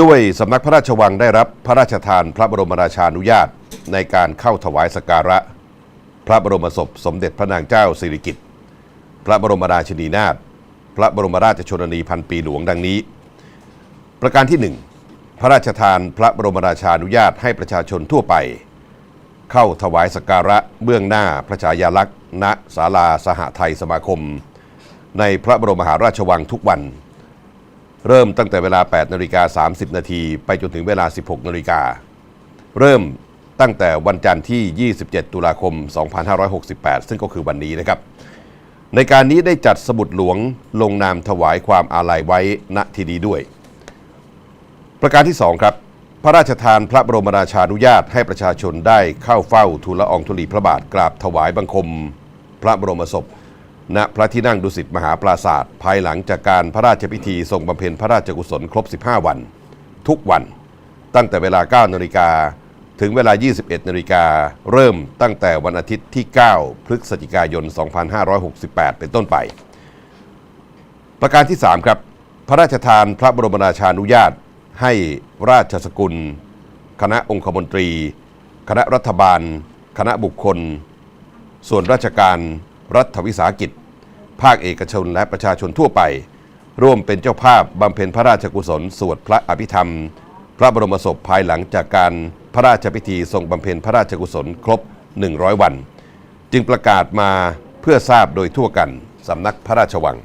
ด้วยสำนักพระราชวังได้รับพระราชทานพระบรมราชานุญาตในการเข้าถวายสการะ พระบรมศพสมเด็จพระนางเจ้าสิริกิติ์พระบรมราชินีนาถพระบรมราชชนนีพันปีหลวงดังนี้ ประการที่หนึ่งพระราชทานพระบรมราชานุญาตให้ประชาชนทั่วไป เข้าถวายสการะเบื้องหน้าพระชายาลักษณ์ ณศาลาสหไทยสมาคม ในพระบรมมหาราชวังทุกวัน เริ่มตั้งแต่เวลา 8นาฬิกา30 นาทีไปจนถึงเวลา 16นาฬิกาเริ่มตั้งแต่วันจันทร์ที่ 27 ตุลาคม 2568 ซึ่งก็คือวันนี้นะครับ ในการนี้ได้จัดสมุดหลวงลงนามถวายความอาลัยไว้ณที่นี้ด้วย ประการที่ 2 ครับ พระราชทานพระบรมราชานุญาตให้ประชาชนได้เข้าเฝ้าทูลละอองธุลีพระบาทกราบถวายบังคม พระบรมศพ ณพระที่นั่งดุสิตมหาปราศาสตร์ภายหลังจากการพระราชพิธีทรงบำเพ็ญพระราชกุศลครบ 15 วัน ทุกวัน ตั้งแต่เวลา 9นาฬิกาถึงเวลา 21นาฬิกาเริ่มตั้งแต่วันอาทิตย์ที่ 9 พฤศจิกายน 2568 เป็นต้นไป ประการที่ 3 ครับ พระราชทานพระบรมราชานุญาต ให้ราชสกุล คณะองคมนตรี คณะรัฐบาล คณะบุคคล ส่วนราชการรัฐวิสาหกิจ ภาคเอกชนและประชาชนทั่วไป ร่วมเป็นเจ้าภาพบำเพ็ญพระราชกุศลสวดพระอภิธรรม พระบรมศพภายหลังจากการพระราชพิธีทรงบำเพ็ญพระราชกุศลครบ 100 วัน จึงประกาศมาเพื่อทราบโดยทั่วกันสำนักพระราชวัง